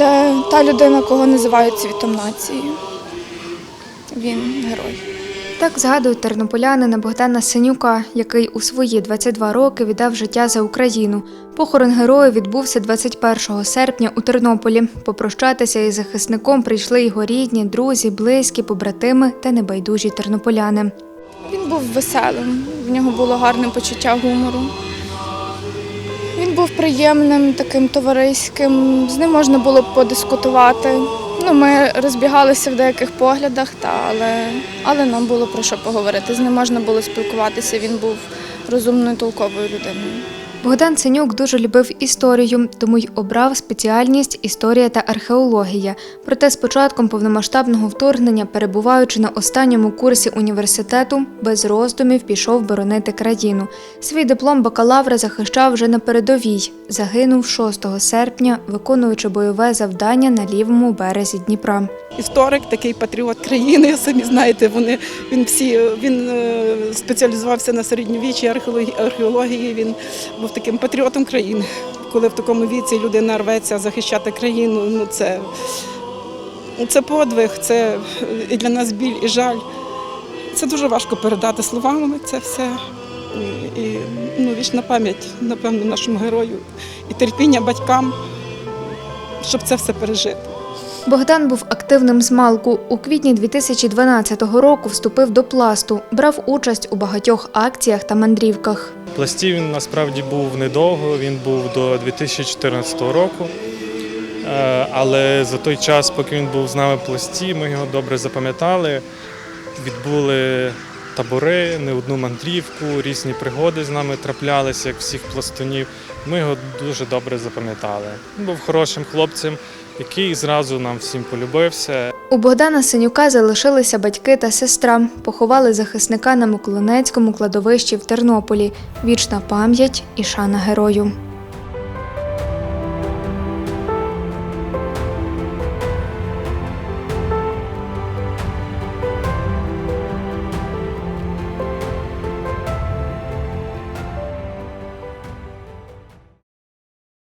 це та людина, кого називають цвітом нації. Він герой. Так згадують тернополянина Богдана Синюка, який у свої 22 роки віддав життя за Україну. Похорон героя відбувся 21 серпня у Тернополі. Попрощатися із захисником прийшли його рідні, друзі, близькі, побратими та небайдужі тернополяни. Він був веселим, в нього було гарне почуття гумору. Він був приємним, таким товариським, з ним можна було подискутувати. Ну, ми розбігалися в деяких поглядах, та, але, але нам було про що поговорити. З ним можна було спілкуватися, він був розумною, толковою людиною. Богдан Синюк дуже любив історію, тому й обрав спеціальність історія та археологія. Проте з початком повномасштабного вторгнення, перебуваючи на останньому курсі університету, без роздумів пішов боронити країну. Свій диплом бакалавра захищав вже на передовій. Загинув 6 серпня, виконуючи бойове завдання на лівому березі Дніпра. історик, такий патріот країни. Самі знаєте, вони він всі він е, спеціалізувався на середньовіччі археології. Він був таким патріотом країни. Коли в такому віці людина рветься захищати країну, ну це, ну, це подвиг, це і для нас біль і жаль. Це дуже важко передати словами. Це все. І, і ну, вічна пам'ять, напевно, нашому герою і терпіння батькам, щоб це все пережити. Богдан був активним з малку. У квітні 2012 року вступив до пласту, брав участь у багатьох акціях та мандрівках. Пластів він насправді був недовго, він був до 2014 року. Е, Але за той час, поки він був з нами в пласті, ми його добре запам'ятали. Відбули табори, не одну мандрівку, різні пригоди з нами траплялися, як всіх пластунів. Ми його дуже добре запам'ятали. Він був хорошим хлопцем, який зразу нам всім полюбився. У Богдана Синюка залишилися батьки та сестра. Поховали захисника на Миколинецькому кладовищі в Тернополі. Вічна пам'ять і шана герою.